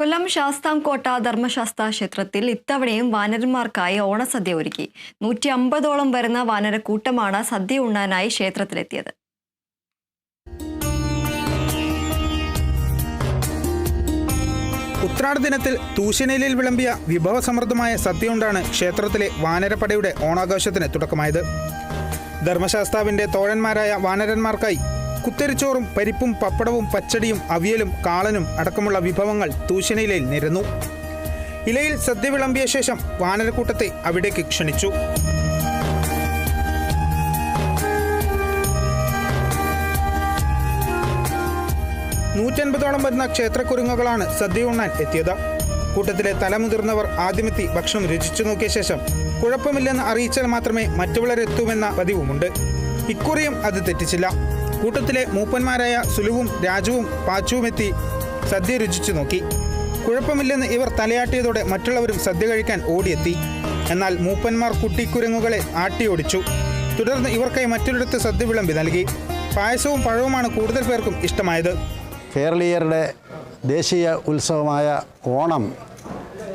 കൊല്ലം ശാസ്താംകോട്ട ധർമ്മശാസ്ത്ര ക്ഷേത്രത്തിൽ ഇത്തവണയും വാനരന്മാർക്കായി ഓണസദ്യ ഒരുക്കി. നൂറ്റി അമ്പതോളം വരുന്ന വാനരക്കൂട്ടമാണ് സദ്യ ഉണ്ണാനായി ക്ഷേത്രത്തിലെത്തിയത്. ഉത്രാട ദിനത്തിൽ തൂശനിലയിൽ വിളമ്പിയ വിഭവസമൃദ്ധമായ സദ്യയുണ്ടാണ് ക്ഷേത്രത്തിലെ വാനരപ്പടയുടെ ഓണാഘോഷത്തിന് തുടക്കമായത്. ധർമ്മശാസ്താവിന്റെ തോഴന്മാരായ വാനരന്മാർക്കായി കുത്തരിച്ചോറും പരിപ്പും പപ്പടവും പച്ചടിയും അവിയലും കാളനും അടക്കമുള്ള വിഭവങ്ങൾ തൂശനയിലയിൽ നിരന്നു. ഇലയിൽ സദ്യ വിളമ്പിയ ശേഷം വാനരക്കൂട്ടത്തെ അവിടേക്ക് ക്ഷണിച്ചു. നൂറ്റൻപതോളം വരുന്ന ക്ഷേത്രക്കുരുങ്ങുകളാണ് സദ്യ ഉണ്ണാൻ എത്തിയത്. കൂട്ടത്തിലെ തലമുതിർന്നവർ ആദ്യമെത്തി ഭക്ഷണം രുചിച്ചു നോക്കിയ ശേഷം കുഴപ്പമില്ലെന്ന് അറിയിച്ചാൽ മാത്രമേ മറ്റുള്ളവരെത്തൂമെന്ന പതിവുമുണ്ട്. ഇക്കുറിയും അത് തെറ്റിച്ചില്ല. കൂട്ടത്തിലെ മൂപ്പന്മാരായ സുലുവും രാജുവും പാച്ചുവും എത്തി സദ്യ രുചിച്ചു നോക്കി. കുഴപ്പമില്ലെന്ന് ഇവർ തലയാട്ടിയതോടെ മറ്റുള്ളവരും സദ്യ കഴിക്കാൻ ഓടിയെത്തി. എന്നാൽ മൂപ്പന്മാർ കുട്ടിക്കുരങ്ങുകളെ ആട്ടിയോടിച്ചു തുടർന്ന് ഇവർക്കായി മറ്റൊരിടത്ത് സദ്യ വിളമ്പി നൽകി. പായസവും പഴവുമാണ് കൂടുതൽ പേർക്കും ഇഷ്ടമായത്. കേരളീയരുടെ ദേശീയ ഉത്സവമായ ഓണം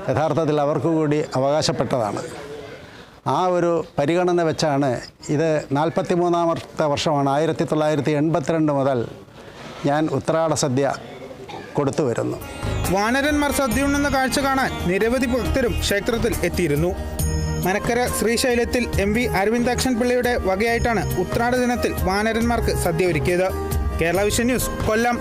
യഥാർത്ഥത്തിൽ അവർക്ക് കൂടി അവകാശപ്പെട്ടതാണ്. ആ ഒരു പരിഗണന വെച്ചാണ് ഇത് നാൽപ്പത്തി മൂന്നാമത്തെ വർഷമാണ്. ആയിരത്തി തൊള്ളായിരത്തി എൺപത്തിരണ്ട് മുതൽ ഞാൻ ഉത്രാട സദ്യ കൊടുത്തു വരുന്നു. വാനരന്മാർ സദ്യയുണ്ടെന്ന കാഴ്ച കാണാൻ നിരവധി ഭക്തരും ക്ഷേത്രത്തിൽ എത്തിയിരുന്നു. മനക്കര ശ്രീശൈലത്തിൽ എം വി അരവിന്ദാക്ഷൻ പിള്ളയുടെ വകയായിട്ടാണ് ഉത്രാട ദിനത്തിൽ വാനരന്മാർക്ക് സദ്യ ഒരുക്കിയത്. Kerala vision news Kollam.